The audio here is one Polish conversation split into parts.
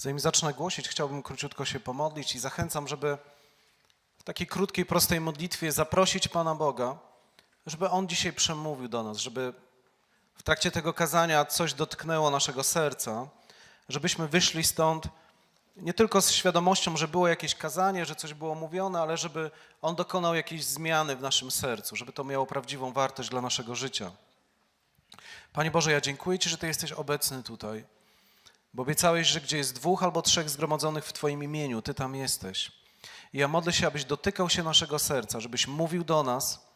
Zanim zacznę głosić, chciałbym króciutko się pomodlić i zachęcam, żeby w takiej krótkiej, prostej modlitwie zaprosić Pana Boga, żeby On dzisiaj przemówił do nas, żeby w trakcie tego kazania coś dotknęło naszego serca, żebyśmy wyszli stąd nie tylko z świadomością, że było jakieś kazanie, że coś było mówione, ale żeby On dokonał jakiejś zmiany w naszym sercu, żeby to miało prawdziwą wartość dla naszego życia. Panie Boże, ja dziękuję Ci, że Ty jesteś obecny tutaj, bo obiecałeś, że gdzie jest dwóch albo trzech zgromadzonych w Twoim imieniu, Ty tam jesteś. I ja modlę się, abyś dotykał się naszego serca, żebyś mówił do nas,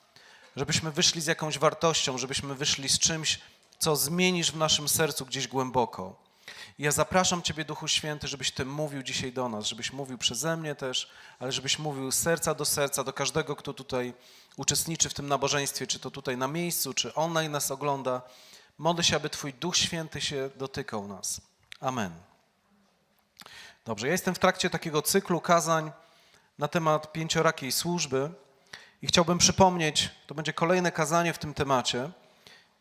żebyśmy wyszli z jakąś wartością, żebyśmy wyszli z czymś, co zmienisz w naszym sercu gdzieś głęboko. I ja zapraszam Ciebie, Duchu Święty, żebyś Ty mówił dzisiaj do nas, żebyś mówił przeze mnie też, ale żebyś mówił serca do serca, do każdego, kto tutaj uczestniczy w tym nabożeństwie, czy to tutaj na miejscu, czy online nas ogląda. Modlę się, aby Twój Duch Święty się dotykał nas. Amen. Dobrze, ja jestem w trakcie takiego cyklu kazań na temat pięciorakiej służby i chciałbym przypomnieć, to będzie kolejne kazanie w tym temacie,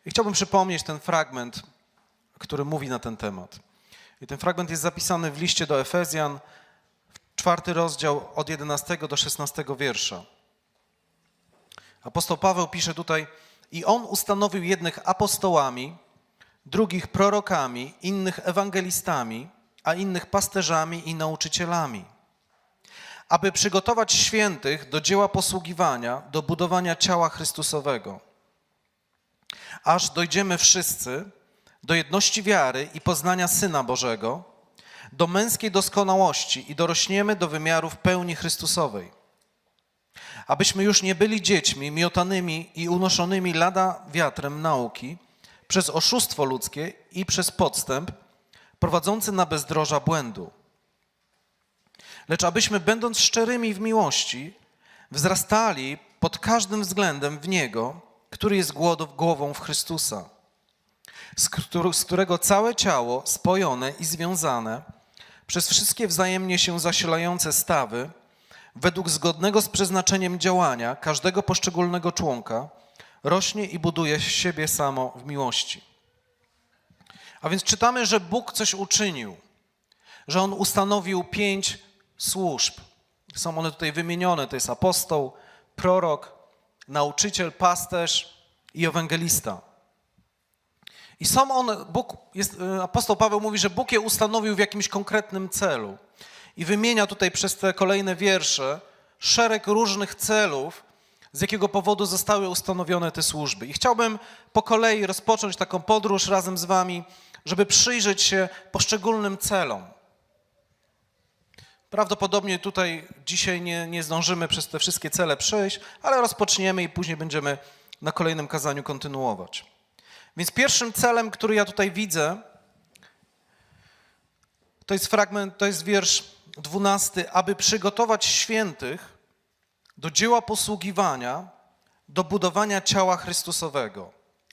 i chciałbym przypomnieć ten fragment, który mówi na ten temat. I ten fragment jest zapisany w liście do Efezjan, czwarty rozdział od 11 do 16 wiersza. Apostoł Paweł pisze tutaj: I on ustanowił jednych apostołami, drugich prorokami, innych ewangelistami, a innych pasterzami i nauczycielami, aby przygotować świętych do dzieła posługiwania, do budowania ciała Chrystusowego, aż dojdziemy wszyscy do jedności wiary i poznania Syna Bożego, do męskiej doskonałości i dorośniemy do wymiarów pełni Chrystusowej. Abyśmy już nie byli dziećmi miotanymi i unoszonymi lada wiatrem nauki przez oszustwo ludzkie i przez podstęp prowadzący na bezdroża błędu. Lecz abyśmy, będąc szczerymi w miłości, wzrastali pod każdym względem w Niego, który jest głową w Chrystusa z którego całe ciało spojone i związane przez wszystkie wzajemnie się zasilające stawy, według zgodnego z przeznaczeniem działania każdego poszczególnego członka, rośnie i buduje siebie samo w miłości. A więc czytamy, że Bóg coś uczynił, że On ustanowił pięć służb. Są one tutaj wymienione: to jest apostoł, prorok, nauczyciel, pasterz i ewangelista. I są one, Bóg jest, y, apostoł Paweł mówi, że Bóg je ustanowił w jakimś konkretnym celu. I wymienia tutaj przez te kolejne wiersze szereg różnych celów, z jakiego powodu zostały ustanowione te służby. I chciałbym po kolei rozpocząć taką podróż razem z Wami, żeby przyjrzeć się poszczególnym celom. Prawdopodobnie tutaj dzisiaj nie, nie zdążymy przez te wszystkie cele przejść, ale rozpoczniemy i później będziemy na kolejnym kazaniu kontynuować. Więc pierwszym celem, który ja tutaj widzę, to jest fragment, to jest wiersz 12, aby przygotować świętych do dzieła posługiwania, do budowania ciała Chrystusowego.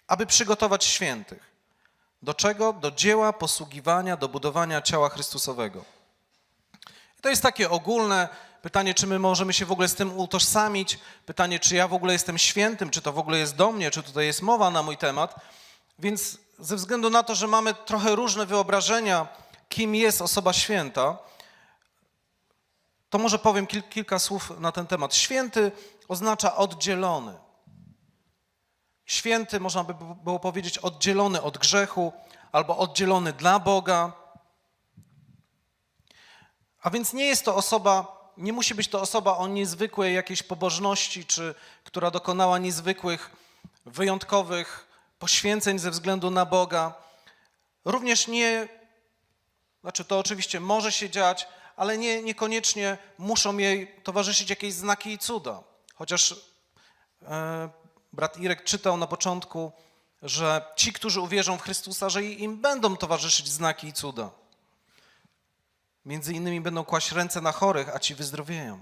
Aby przygotować świętych. Do czego? Do dzieła posługiwania, do budowania ciała Chrystusowego. I to jest takie ogólne pytanie, czy my możemy się w ogóle z tym utożsamić. Pytanie, czy ja w ogóle jestem świętym, czy to w ogóle jest do mnie, czy tutaj jest mowa na mój temat. Więc ze względu na to, że mamy trochę różne wyobrażenia, kim jest osoba święta, to może powiem kil, kilka słów na ten temat. Święty oznacza oddzielony. Święty, można by było powiedzieć, oddzielony od grzechu albo oddzielony dla Boga. A więc nie jest to osoba, nie musi być to osoba o niezwykłej jakiejś pobożności, czy która dokonała niezwykłych, wyjątkowych poświęceń ze względu na Boga. Również nie, znaczy to oczywiście może się dziać, ale nie, niekoniecznie muszą jej towarzyszyć jakieś znaki i cuda. Chociaż e, brat Irek czytał na początku, że ci, którzy uwierzą w Chrystusa, że im będą towarzyszyć znaki i cuda. Między innymi będą kłaść ręce na chorych, a ci wyzdrowieją.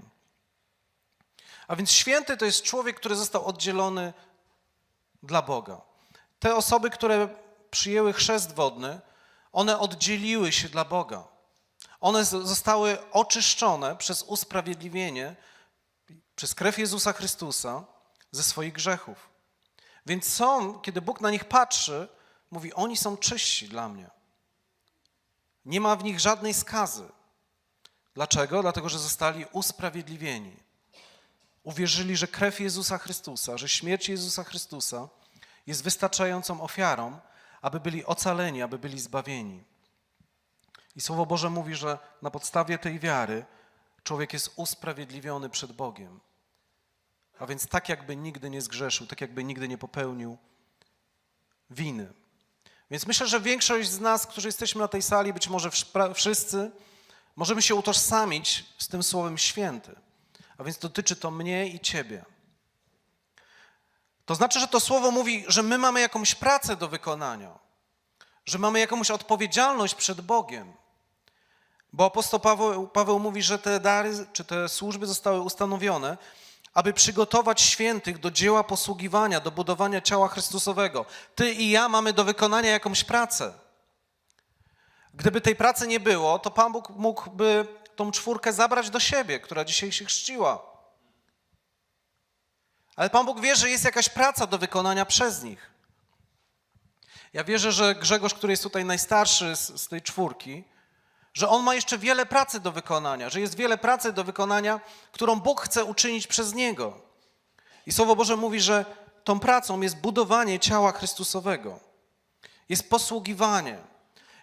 A więc święty to jest człowiek, który został oddzielony dla Boga. Te osoby, które przyjęły chrzest wodny, one oddzieliły się dla Boga. One zostały oczyszczone przez usprawiedliwienie, przez krew Jezusa Chrystusa ze swoich grzechów. Więc są, kiedy Bóg na nich patrzy, mówi: Oni są czyści dla mnie. Nie ma w nich żadnej skazy. Dlaczego? Dlatego, że zostali usprawiedliwieni. Uwierzyli, że krew Jezusa Chrystusa, że śmierć Jezusa Chrystusa jest wystarczającą ofiarą, aby byli ocaleni, aby byli zbawieni. I Słowo Boże mówi, że na podstawie tej wiary człowiek jest usprawiedliwiony przed Bogiem. A więc tak, jakby nigdy nie zgrzeszył, tak, jakby nigdy nie popełnił winy. Więc myślę, że większość z nas, którzy jesteśmy na tej sali, być może wszyscy, możemy się utożsamić z tym słowem święty. A więc dotyczy to mnie i ciebie. To znaczy, że to słowo mówi, że my mamy jakąś pracę do wykonania, że mamy jakąś odpowiedzialność przed Bogiem. Bo apostoł Paweł, Paweł mówi, że te dary czy te służby zostały ustanowione, aby przygotować świętych do dzieła posługiwania, do budowania ciała Chrystusowego. Ty i ja mamy do wykonania jakąś pracę. Gdyby tej pracy nie było, to Pan Bóg mógłby tą czwórkę zabrać do siebie, która dzisiaj się chrzciła. Ale Pan Bóg wie, że jest jakaś praca do wykonania przez nich. Ja wierzę, że Grzegorz, który jest tutaj najstarszy z, z tej czwórki, że on ma jeszcze wiele pracy do wykonania, że jest wiele pracy do wykonania, którą Bóg chce uczynić przez niego. I Słowo Boże mówi, że tą pracą jest budowanie ciała Chrystusowego, jest posługiwanie.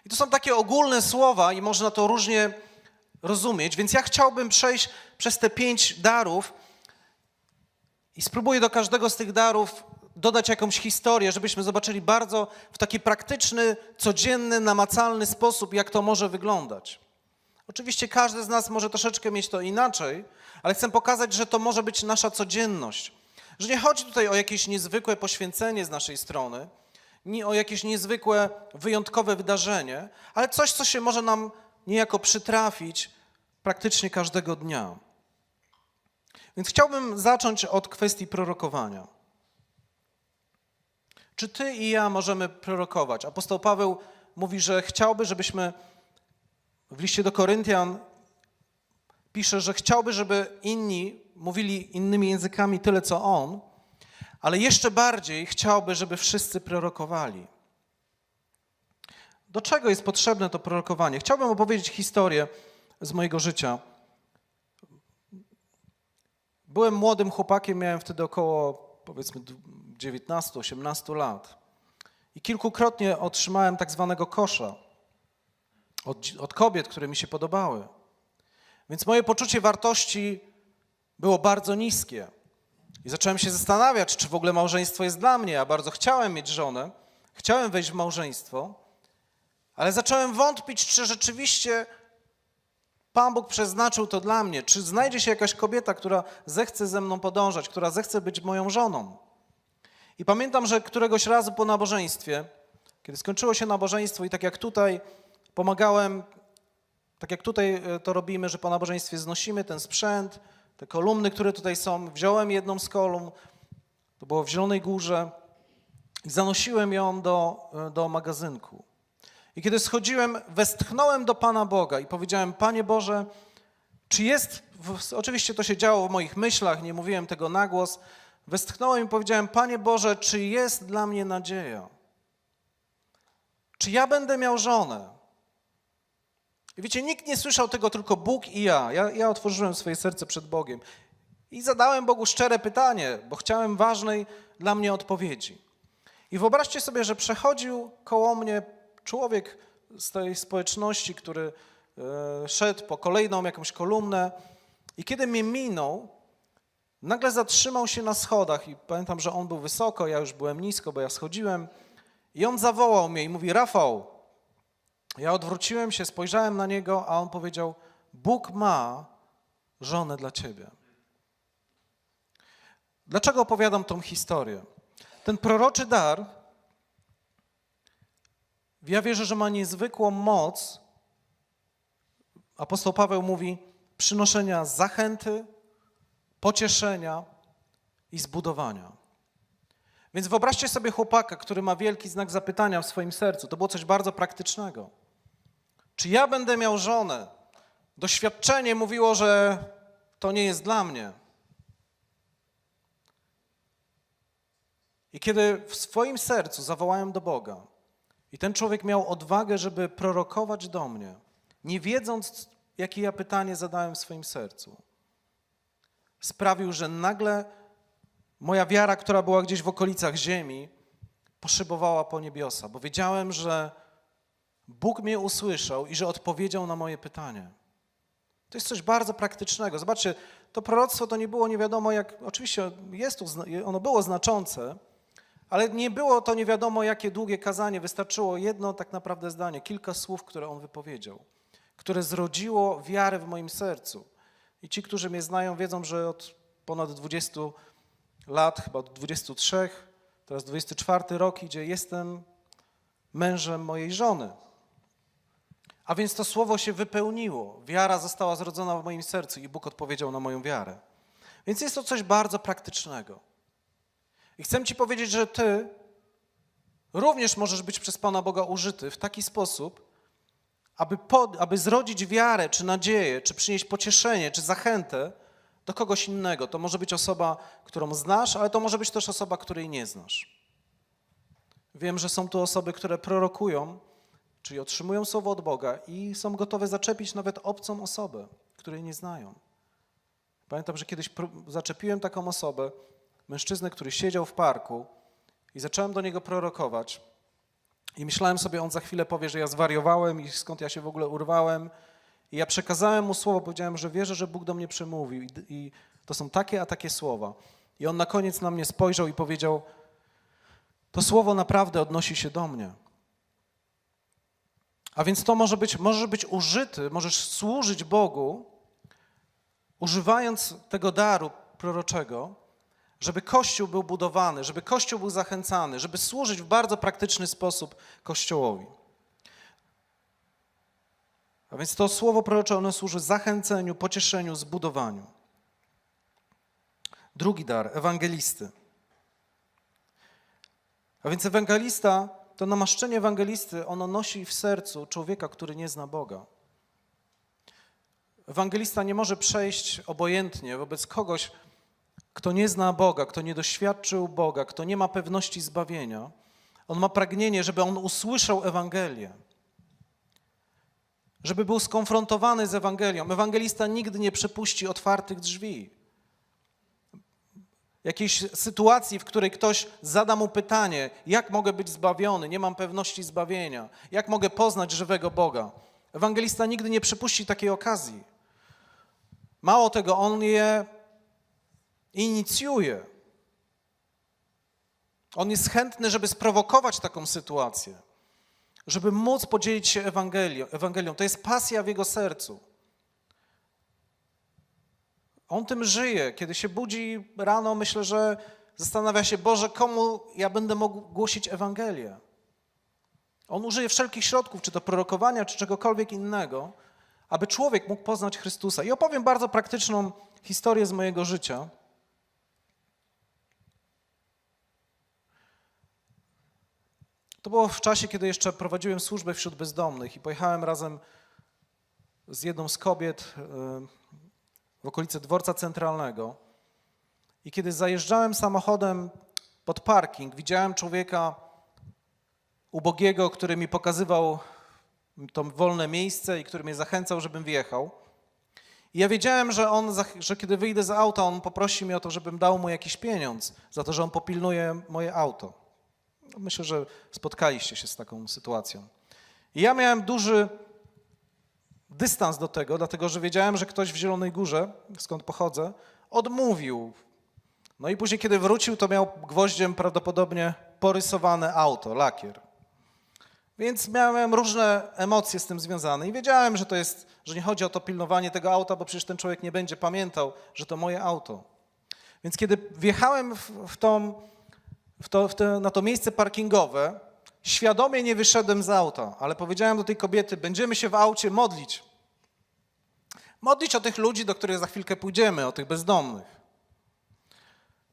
I to są takie ogólne słowa i można to różnie rozumieć, więc ja chciałbym przejść przez te pięć darów i spróbuję do każdego z tych darów dodać jakąś historię, żebyśmy zobaczyli bardzo w taki praktyczny, codzienny, namacalny sposób, jak to może wyglądać. Oczywiście każdy z nas może troszeczkę mieć to inaczej, ale chcę pokazać, że to może być nasza codzienność. Że nie chodzi tutaj o jakieś niezwykłe poświęcenie z naszej strony, nie o jakieś niezwykłe, wyjątkowe wydarzenie, ale coś, co się może nam niejako przytrafić praktycznie każdego dnia. Więc chciałbym zacząć od kwestii prorokowania. Czy ty i ja możemy prorokować? Apostoł Paweł mówi, że chciałby, żebyśmy w liście do Koryntian pisze, że chciałby, żeby inni mówili innymi językami tyle, co on, ale jeszcze bardziej chciałby, żeby wszyscy prorokowali. Do czego jest potrzebne to prorokowanie? Chciałbym opowiedzieć historię z mojego życia. Byłem młodym chłopakiem, miałem wtedy około powiedzmy 19-18 lat. I kilkukrotnie otrzymałem tak zwanego kosza od, od kobiet, które mi się podobały. Więc moje poczucie wartości było bardzo niskie. I zacząłem się zastanawiać, czy w ogóle małżeństwo jest dla mnie. Ja bardzo chciałem mieć żonę, chciałem wejść w małżeństwo, ale zacząłem wątpić, czy rzeczywiście Pan Bóg przeznaczył to dla mnie. Czy znajdzie się jakaś kobieta, która zechce ze mną podążać, która zechce być moją żoną? I pamiętam, że któregoś razu po nabożeństwie, kiedy skończyło się nabożeństwo i tak jak tutaj pomagałem, tak jak tutaj e, to robimy, że po nabożeństwie znosimy ten sprzęt, te kolumny, które tutaj są, wziąłem jedną z kolumn, to było w Zielonej Górze i zanosiłem ją do, e, do magazynku. I kiedy schodziłem, westchnąłem do Pana Boga i powiedziałem, Panie Boże, czy jest, oczywiście to się działo w moich myślach, nie mówiłem tego na głos, westchnąłem i powiedziałem, Panie Boże, czy jest dla mnie nadzieja? Czy ja będę miał żonę? I wiecie, nikt nie słyszał tego, tylko Bóg i ja. ja. Ja otworzyłem swoje serce przed Bogiem i zadałem Bogu szczere pytanie, bo chciałem ważnej dla mnie odpowiedzi. I wyobraźcie sobie, że przechodził koło mnie człowiek z tej społeczności, który e, szedł po kolejną jakąś kolumnę i kiedy mnie minął, nagle zatrzymał się na schodach i pamiętam, że on był wysoko, ja już byłem nisko, bo ja schodziłem i on zawołał mnie i mówi, Rafał, ja odwróciłem się, spojrzałem na niego, a on powiedział, Bóg ma żonę dla ciebie. Dlaczego opowiadam tą historię? Ten proroczy dar ja wierzę, że ma niezwykłą moc. Apostoł Paweł mówi przynoszenia zachęty, pocieszenia i zbudowania. Więc wyobraźcie sobie chłopaka, który ma wielki znak zapytania w swoim sercu. To było coś bardzo praktycznego. Czy ja będę miał żonę? Doświadczenie mówiło, że to nie jest dla mnie. I kiedy w swoim sercu zawołałem do Boga, i ten człowiek miał odwagę, żeby prorokować do mnie. nie wiedząc, jakie ja pytanie zadałem w swoim sercu, sprawił, że nagle moja wiara, która była gdzieś w okolicach ziemi, poszybowała po niebiosa, bo wiedziałem, że Bóg mnie usłyszał i że odpowiedział na moje pytanie. To jest coś bardzo praktycznego. Zobaczcie, to proroctwo to nie było nie wiadomo jak, oczywiście jest ono było znaczące, ale nie było to nie wiadomo jakie długie kazanie, wystarczyło jedno tak naprawdę zdanie, kilka słów, które on wypowiedział, które zrodziło wiarę w moim sercu. I ci, którzy mnie znają, wiedzą, że od ponad 20 lat, chyba od 23, teraz 24 rok idzie, jestem mężem mojej żony. A więc to słowo się wypełniło. Wiara została zrodzona w moim sercu i Bóg odpowiedział na moją wiarę. Więc jest to coś bardzo praktycznego. I chcę Ci powiedzieć, że Ty również możesz być przez Pana Boga użyty w taki sposób, aby, pod, aby zrodzić wiarę, czy nadzieję, czy przynieść pocieszenie, czy zachętę do kogoś innego. To może być osoba, którą znasz, ale to może być też osoba, której nie znasz. Wiem, że są tu osoby, które prorokują, czyli otrzymują słowo od Boga i są gotowe zaczepić nawet obcą osobę, której nie znają. Pamiętam, że kiedyś zaczepiłem taką osobę, mężczyznę, który siedział w parku i zacząłem do niego prorokować. I myślałem sobie, on za chwilę powie, że ja zwariowałem i skąd ja się w ogóle urwałem. I ja przekazałem mu słowo, powiedziałem, że wierzę, że Bóg do mnie przemówił. I, I to są takie, a takie słowa. I on na koniec na mnie spojrzał i powiedział: To słowo naprawdę odnosi się do mnie. A więc to może być, może być użyty, możesz służyć Bogu, używając tego daru proroczego, żeby Kościół był budowany, żeby Kościół był zachęcany, żeby służyć w bardzo praktyczny sposób Kościołowi. A więc to słowo prorocze, ono służy zachęceniu, pocieszeniu, zbudowaniu. Drugi dar, ewangelisty. A więc ewangelista, to namaszczenie ewangelisty, ono nosi w sercu człowieka, który nie zna Boga. Ewangelista nie może przejść obojętnie wobec kogoś, kto nie zna Boga, kto nie doświadczył Boga, kto nie ma pewności zbawienia. On ma pragnienie, żeby on usłyszał Ewangelię, żeby był skonfrontowany z Ewangelią. Ewangelista nigdy nie przepuści otwartych drzwi. Jakiejś sytuacji, w której ktoś zada mu pytanie, jak mogę być zbawiony, nie mam pewności zbawienia, jak mogę poznać żywego Boga. Ewangelista nigdy nie przypuści takiej okazji. Mało tego, on je inicjuje. On jest chętny, żeby sprowokować taką sytuację, żeby móc podzielić się Ewangelią. Ewangelią. To jest pasja w jego sercu. On tym żyje. Kiedy się budzi rano, myślę, że zastanawia się, Boże, komu ja będę mógł głosić Ewangelię. On użyje wszelkich środków, czy to prorokowania, czy czegokolwiek innego, aby człowiek mógł poznać Chrystusa. I opowiem bardzo praktyczną historię z mojego życia. To było w czasie, kiedy jeszcze prowadziłem służbę wśród bezdomnych i pojechałem razem z jedną z kobiet e, w okolice dworca centralnego. I kiedy zajeżdżałem samochodem pod parking, widziałem człowieka ubogiego, który mi pokazywał to wolne miejsce i który mnie zachęcał, żebym wjechał. I ja wiedziałem, że on, że kiedy wyjdę z auta, on poprosi mnie o to, żebym dał mu jakiś pieniądz za to, że on popilnuje moje auto. Myślę, że spotkaliście się z taką sytuacją. I ja miałem duży dystans do tego, dlatego że wiedziałem, że ktoś w Zielonej Górze, skąd pochodzę, odmówił. No i później, kiedy wrócił, to miał gwoździem prawdopodobnie porysowane auto, lakier. Więc miałem różne emocje z tym związane i wiedziałem, że to jest, że nie chodzi o to pilnowanie tego auta, bo przecież ten człowiek nie będzie pamiętał, że to moje auto. Więc kiedy wjechałem w, w, tą, w, to, w te, na to miejsce parkingowe, świadomie nie wyszedłem z auta, ale powiedziałem do tej kobiety, będziemy się w aucie modlić. Modlić o tych ludzi, do których za chwilkę pójdziemy, o tych bezdomnych.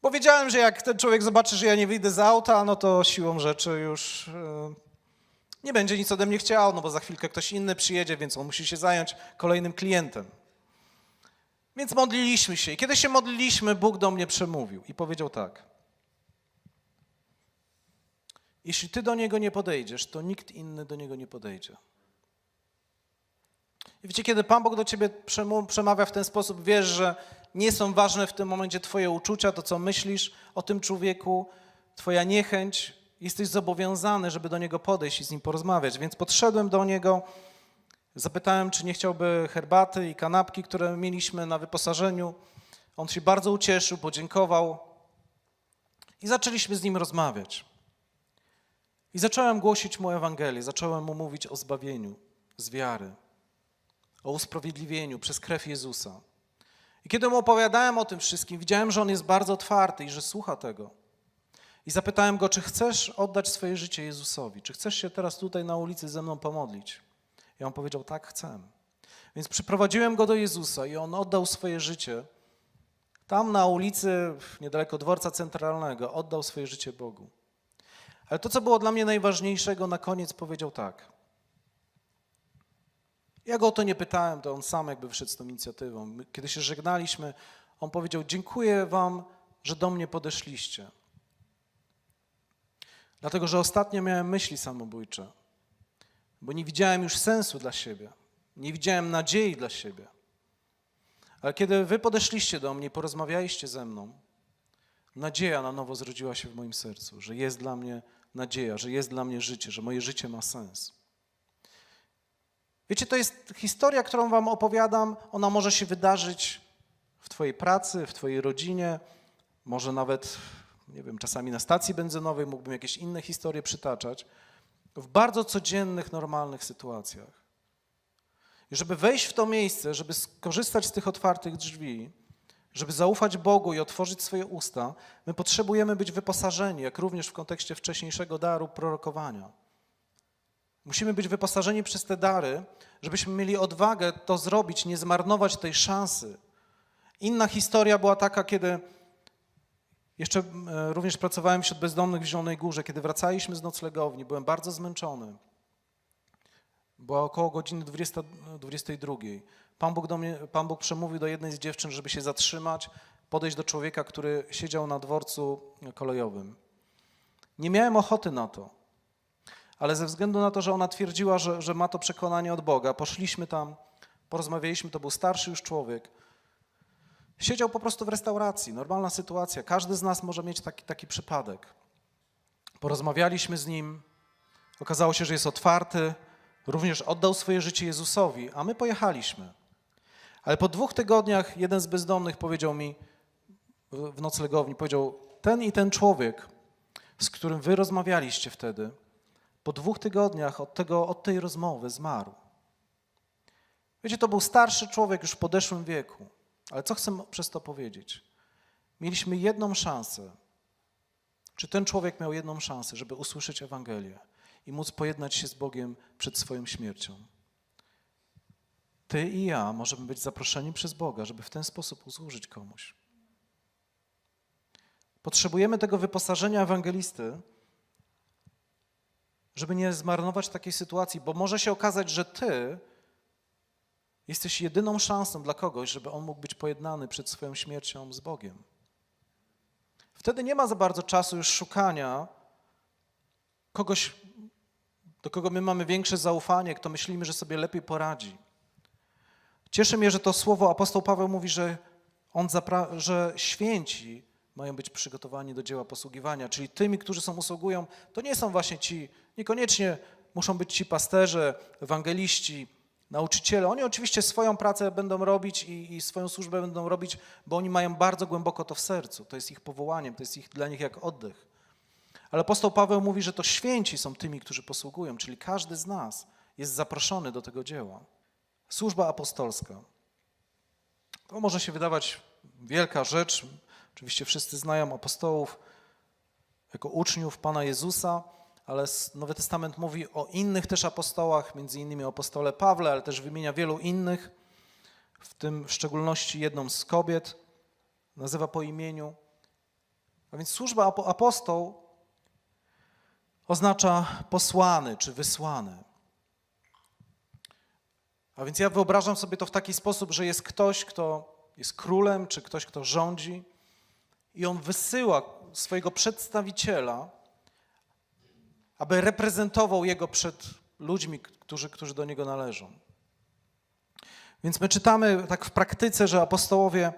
Bo wiedziałem, że jak ten człowiek zobaczy, że ja nie wyjdę z auta, no to siłą rzeczy już e, nie będzie nic ode mnie chciał, no bo za chwilkę ktoś inny przyjedzie, więc on musi się zająć kolejnym klientem. Więc modliliśmy się i kiedy się modliliśmy, Bóg do mnie przemówił i powiedział tak. Jeśli ty do niego nie podejdziesz, to nikt inny do niego nie podejdzie. I wiecie, kiedy Pan Bóg do ciebie przemawia w ten sposób, wiesz, że nie są ważne w tym momencie twoje uczucia, to co myślisz o tym człowieku, twoja niechęć, jesteś zobowiązany, żeby do niego podejść i z nim porozmawiać. Więc podszedłem do niego, zapytałem, czy nie chciałby herbaty i kanapki, które mieliśmy na wyposażeniu. On się bardzo ucieszył, podziękował i zaczęliśmy z nim rozmawiać. I zacząłem głosić mu Ewangelię, zacząłem mu mówić o zbawieniu z wiary, o usprawiedliwieniu przez krew Jezusa. I kiedy mu opowiadałem o tym wszystkim, widziałem, że on jest bardzo otwarty i że słucha tego. I zapytałem go, czy chcesz oddać swoje życie Jezusowi? Czy chcesz się teraz tutaj na ulicy ze mną pomodlić? I on powiedział, tak, chcę. Więc przyprowadziłem go do Jezusa i on oddał swoje życie. Tam na ulicy, niedaleko dworca centralnego, oddał swoje życie Bogu. Ale to, co było dla mnie najważniejszego, na koniec powiedział tak. Ja go o to nie pytałem, to on sam jakby wyszedł z tą inicjatywą. Kiedy się żegnaliśmy, on powiedział: Dziękuję Wam, że do mnie podeszliście. Dlatego, że ostatnio miałem myśli samobójcze, bo nie widziałem już sensu dla siebie, nie widziałem nadziei dla siebie. Ale kiedy Wy podeszliście do mnie, porozmawialiście ze mną, nadzieja na nowo zrodziła się w moim sercu, że jest dla mnie nadzieja, że jest dla mnie życie, że moje życie ma sens. Wiecie, to jest historia, którą Wam opowiadam. Ona może się wydarzyć w Twojej pracy, w Twojej rodzinie, może nawet, nie wiem, czasami na stacji benzynowej, mógłbym jakieś inne historie przytaczać, w bardzo codziennych, normalnych sytuacjach. I żeby wejść w to miejsce, żeby skorzystać z tych otwartych drzwi, żeby zaufać Bogu i otworzyć swoje usta, my potrzebujemy być wyposażeni, jak również w kontekście wcześniejszego daru prorokowania. Musimy być wyposażeni przez te dary, żebyśmy mieli odwagę to zrobić, nie zmarnować tej szansy. Inna historia była taka, kiedy jeszcze e, również pracowałem wśród bezdomnych w Zielonej Górze, kiedy wracaliśmy z noclegowni, byłem bardzo zmęczony. Była około godziny 20, 22. Pan Bóg, do mnie, Pan Bóg przemówił do jednej z dziewczyn, żeby się zatrzymać, podejść do człowieka, który siedział na dworcu kolejowym. Nie miałem ochoty na to, ale ze względu na to, że ona twierdziła, że, że ma to przekonanie od Boga, poszliśmy tam, porozmawialiśmy, to był starszy już człowiek. Siedział po prostu w restauracji, normalna sytuacja. Każdy z nas może mieć taki, taki przypadek. Porozmawialiśmy z nim, okazało się, że jest otwarty, również oddał swoje życie Jezusowi, a my pojechaliśmy. Ale po dwóch tygodniach jeden z bezdomnych powiedział mi w noclegowni, powiedział, ten i ten człowiek, z którym wy rozmawialiście wtedy, po dwóch tygodniach od, tego, od tej rozmowy zmarł. Wiecie, to był starszy człowiek już w podeszłym wieku, ale co chcę przez to powiedzieć? Mieliśmy jedną szansę. Czy ten człowiek miał jedną szansę, żeby usłyszeć Ewangelię i móc pojednać się z Bogiem przed swoją śmiercią? Ty i ja możemy być zaproszeni przez Boga, żeby w ten sposób usłużyć komuś. Potrzebujemy tego wyposażenia ewangelisty, żeby nie zmarnować takiej sytuacji, bo może się okazać, że ty jesteś jedyną szansą dla kogoś, żeby on mógł być pojednany przed swoją śmiercią z Bogiem. Wtedy nie ma za bardzo czasu już szukania kogoś, do kogo my mamy większe zaufanie, kto myślimy, że sobie lepiej poradzi. Cieszy mnie, że to słowo apostoł Paweł mówi, że, on że święci mają być przygotowani do dzieła posługiwania, czyli tymi, którzy są usługują, to nie są właśnie ci, niekoniecznie muszą być ci pasterze, ewangeliści, nauczyciele. Oni oczywiście swoją pracę będą robić i, i swoją służbę będą robić, bo oni mają bardzo głęboko to w sercu. To jest ich powołaniem, to jest ich, dla nich jak oddech. Ale apostoł Paweł mówi, że to święci są tymi, którzy posługują, czyli każdy z nas jest zaproszony do tego dzieła. Służba apostolska. To może się wydawać wielka rzecz. Oczywiście wszyscy znają apostołów jako uczniów Pana Jezusa, ale Nowy Testament mówi o innych też apostołach, między innymi o apostole Pawle, ale też wymienia wielu innych, w tym w szczególności jedną z kobiet, nazywa po imieniu. A więc służba apo- apostoł oznacza posłany czy wysłany. A więc ja wyobrażam sobie to w taki sposób, że jest ktoś, kto jest królem, czy ktoś, kto rządzi, i on wysyła swojego przedstawiciela, aby reprezentował jego przed ludźmi, którzy, którzy do niego należą. Więc my czytamy tak w praktyce, że apostołowie,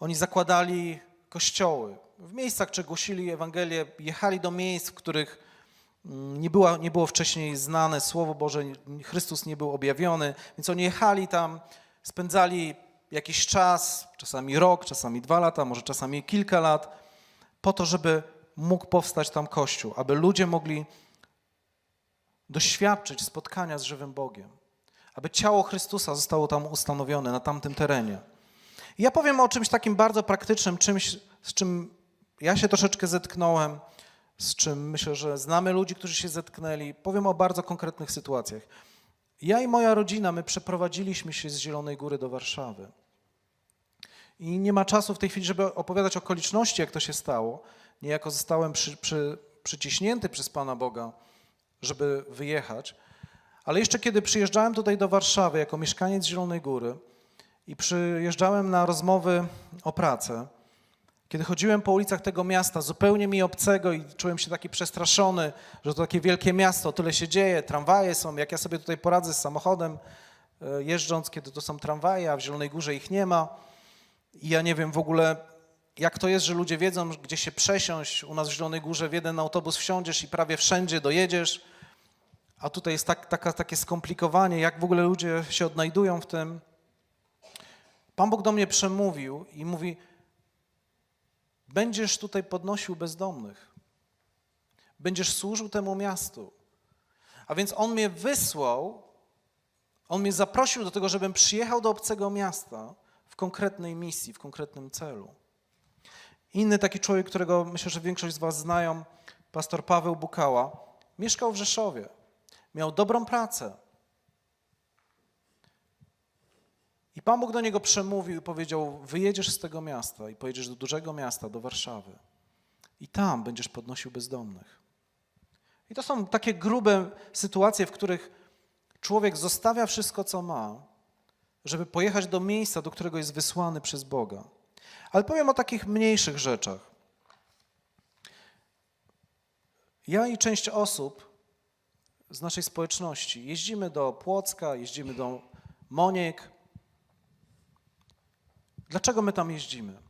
oni zakładali kościoły. W miejscach, gdzie głosili Ewangelię, jechali do miejsc, w których mm, nie, nie było wcześniej znane Słowo Boże, Chrystus nie był objawiony, więc oni jechali tam, spędzali jakiś czas, czasami rok, czasami dwa lata, może czasami kilka lat, po to, żeby mógł powstać tam Kościół, aby ludzie mogli doświadczyć spotkania z żywym Bogiem, aby ciało Chrystusa zostało tam ustanowione na tamtym terenie. I ja powiem o czymś takim bardzo praktycznym, czymś, z czym ja się troszeczkę zetknąłem, z czym myślę, że znamy ludzi, którzy się zetknęli. Powiem o bardzo konkretnych sytuacjach. Ja i moja rodzina, my przeprowadziliśmy się z Zielonej Góry do Warszawy. I nie ma czasu w tej chwili, żeby opowiadać okoliczności, jak to się stało. Niejako zostałem przy, przy, przyciśnięty przez Pana Boga, żeby wyjechać. Ale jeszcze kiedy przyjeżdżałem tutaj do Warszawy jako mieszkaniec Zielonej Góry i przyjeżdżałem na rozmowy o pracę, kiedy chodziłem po ulicach tego miasta, zupełnie mi obcego i czułem się taki przestraszony, że to takie wielkie miasto, tyle się dzieje, tramwaje są, jak ja sobie tutaj poradzę z samochodem e, jeżdżąc, kiedy to są tramwaje, a w Zielonej Górze ich nie ma. I ja nie wiem w ogóle, jak to jest, że ludzie wiedzą, gdzie się przesiąść. U nas w Zielonej Górze w jeden autobus wsiądziesz i prawie wszędzie dojedziesz, a tutaj jest tak, taka, takie skomplikowanie, jak w ogóle ludzie się odnajdują w tym. Pan Bóg do mnie przemówił i mówi, będziesz tutaj podnosił bezdomnych. Będziesz służył temu miastu. A więc On mnie wysłał, On mnie zaprosił do tego, żebym przyjechał do obcego miasta w konkretnej misji, w konkretnym celu. Inny taki człowiek, którego myślę, że większość z Was znają, pastor Paweł Bukała, mieszkał w Rzeszowie. Miał dobrą pracę. I Pan Bóg do niego przemówił i powiedział: Wyjedziesz z tego miasta i pojedziesz do dużego miasta, do Warszawy. I tam będziesz podnosił bezdomnych. I to są takie grube sytuacje, w których człowiek zostawia wszystko, co ma, żeby pojechać do miejsca, do którego jest wysłany przez Boga. Ale powiem o takich mniejszych rzeczach. Ja i część osób z naszej społeczności jeździmy do Płocka, jeździmy do Moniek. Dlaczego my tam jeździmy?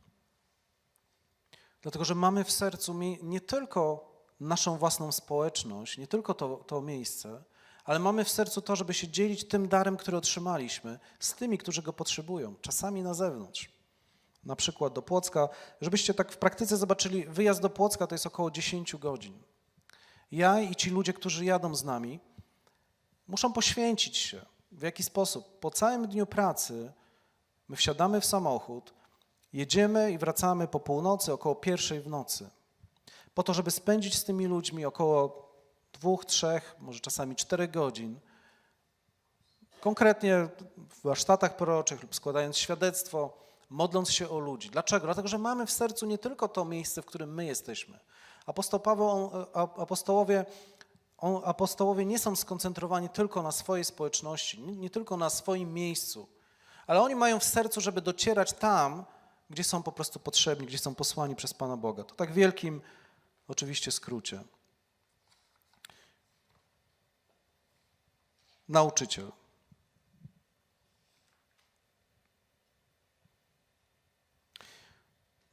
Dlatego, że mamy w sercu nie tylko naszą własną społeczność, nie tylko to, to miejsce, ale mamy w sercu to, żeby się dzielić tym darem, który otrzymaliśmy z tymi, którzy go potrzebują, czasami na zewnątrz. Na przykład do Płocka. Żebyście tak w praktyce zobaczyli, wyjazd do Płocka to jest około 10 godzin. Ja i ci ludzie, którzy jadą z nami, muszą poświęcić się. W jaki sposób? Po całym dniu pracy my wsiadamy w samochód, jedziemy i wracamy po północy, około pierwszej w nocy. Po to, żeby spędzić z tymi ludźmi około dwóch, trzech, może czasami czterech godzin, konkretnie w warsztatach proroczych lub składając świadectwo, modląc się o ludzi. Dlaczego? Dlatego, że mamy w sercu nie tylko to miejsce, w którym my jesteśmy. Apostoł Paweł, on, apostołowie, on, apostołowie nie są skoncentrowani tylko na swojej społeczności, nie, nie tylko na swoim miejscu, ale oni mają w sercu, żeby docierać tam, gdzie są po prostu potrzebni, gdzie są posłani przez Pana Boga. To tak wielkim, oczywiście, skrócie. Nauczyciel.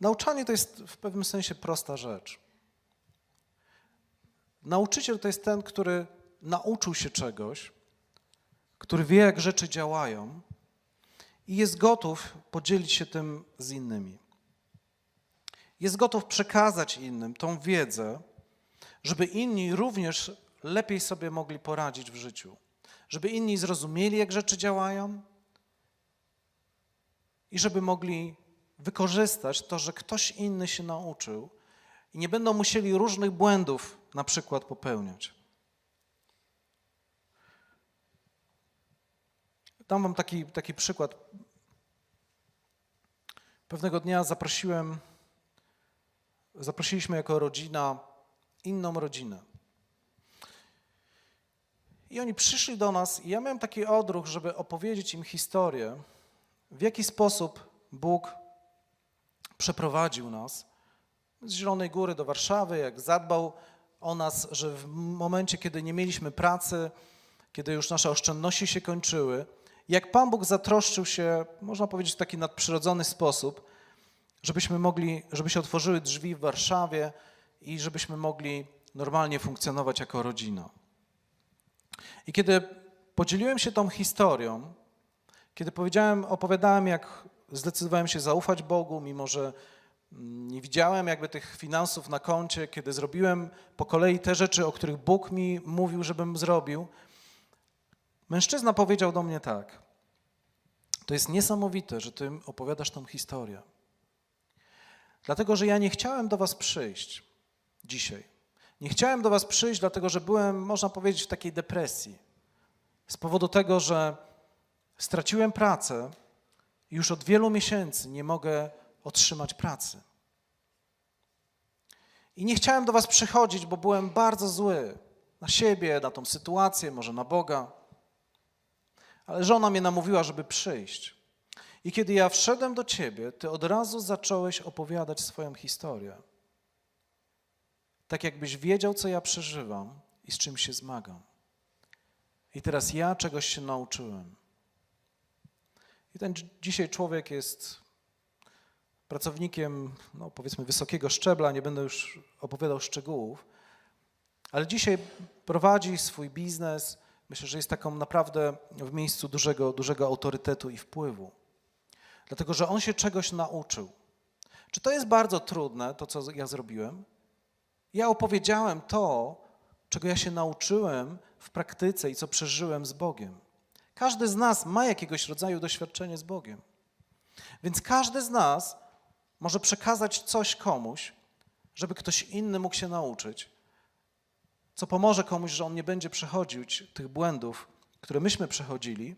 Nauczanie to jest w pewnym sensie prosta rzecz. Nauczyciel to jest ten, który nauczył się czegoś, który wie, jak rzeczy działają i jest gotów podzielić się tym z innymi. Jest gotów przekazać innym tą wiedzę, żeby inni również lepiej sobie mogli poradzić w życiu, żeby inni zrozumieli, jak rzeczy działają i żeby mogli wykorzystać to, że ktoś inny się nauczył i nie będą musieli różnych błędów na przykład popełniać. Dam wam taki, taki przykład. Pewnego dnia zaprosiłem, zaprosiliśmy jako rodzina inną rodzinę. I oni przyszli do nas i ja miałem taki odruch, żeby opowiedzieć im historię, w jaki sposób Bóg przeprowadził nas z Zielonej Góry do Warszawy, jak zadbał o nas, że w momencie, kiedy nie mieliśmy pracy, kiedy już nasze oszczędności się kończyły, Jak Pan Bóg zatroszczył się, można powiedzieć w taki nadprzyrodzony sposób, żebyśmy mogli, żeby się otworzyły drzwi w Warszawie i żebyśmy mogli normalnie funkcjonować jako rodzina. I kiedy podzieliłem się tą historią, kiedy powiedziałem, opowiadałem, jak zdecydowałem się zaufać Bogu, mimo że mm, nie widziałem jakby tych finansów na koncie, kiedy zrobiłem po kolei te rzeczy, o których Bóg mi mówił, żebym zrobił, mężczyzna powiedział do mnie tak: To jest niesamowite, że ty opowiadasz tą historię. Dlatego, że ja nie chciałem do was przyjść dzisiaj. Nie chciałem do was przyjść, dlatego że byłem, można powiedzieć, w takiej depresji. Z powodu tego, że straciłem pracę i już od wielu miesięcy nie mogę otrzymać pracy. I nie chciałem do was przychodzić, bo byłem bardzo zły na siebie, na tą sytuację, może na Boga. Ale żona mnie namówiła, żeby przyjść. I kiedy ja wszedłem do ciebie, ty od razu zacząłeś opowiadać swoją historię. Tak jakbyś wiedział, co ja przeżywam i z czym się zmagam. I teraz ja czegoś się nauczyłem. I ten dzisiaj człowiek jest pracownikiem, no powiedzmy, wysokiego szczebla, nie będę już opowiadał szczegółów, ale dzisiaj prowadzi swój biznes. Myślę, że jest taką naprawdę w miejscu dużego, dużego autorytetu i wpływu. Dlatego, że on się czegoś nauczył. Czy to jest bardzo trudne, to co ja zrobiłem? Ja opowiedziałem to, czego ja się nauczyłem w praktyce i co przeżyłem z Bogiem. Każdy z nas ma jakiegoś rodzaju doświadczenie z Bogiem. Więc każdy z nas może przekazać coś komuś, żeby ktoś inny mógł się nauczyć, co pomoże komuś, że on nie będzie przechodził tych błędów, które myśmy przechodzili,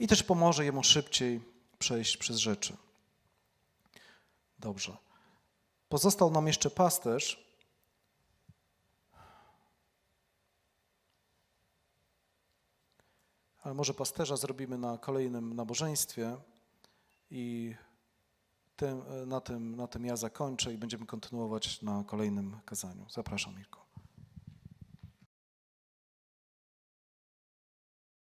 i też pomoże jemu szybciej przejść przez rzeczy. Dobrze. Pozostał nam jeszcze pasterz. Ale może pasterza zrobimy na kolejnym nabożeństwie i tym, na, tym, na tym ja zakończę i będziemy kontynuować na kolejnym kazaniu. Zapraszam, Mirko.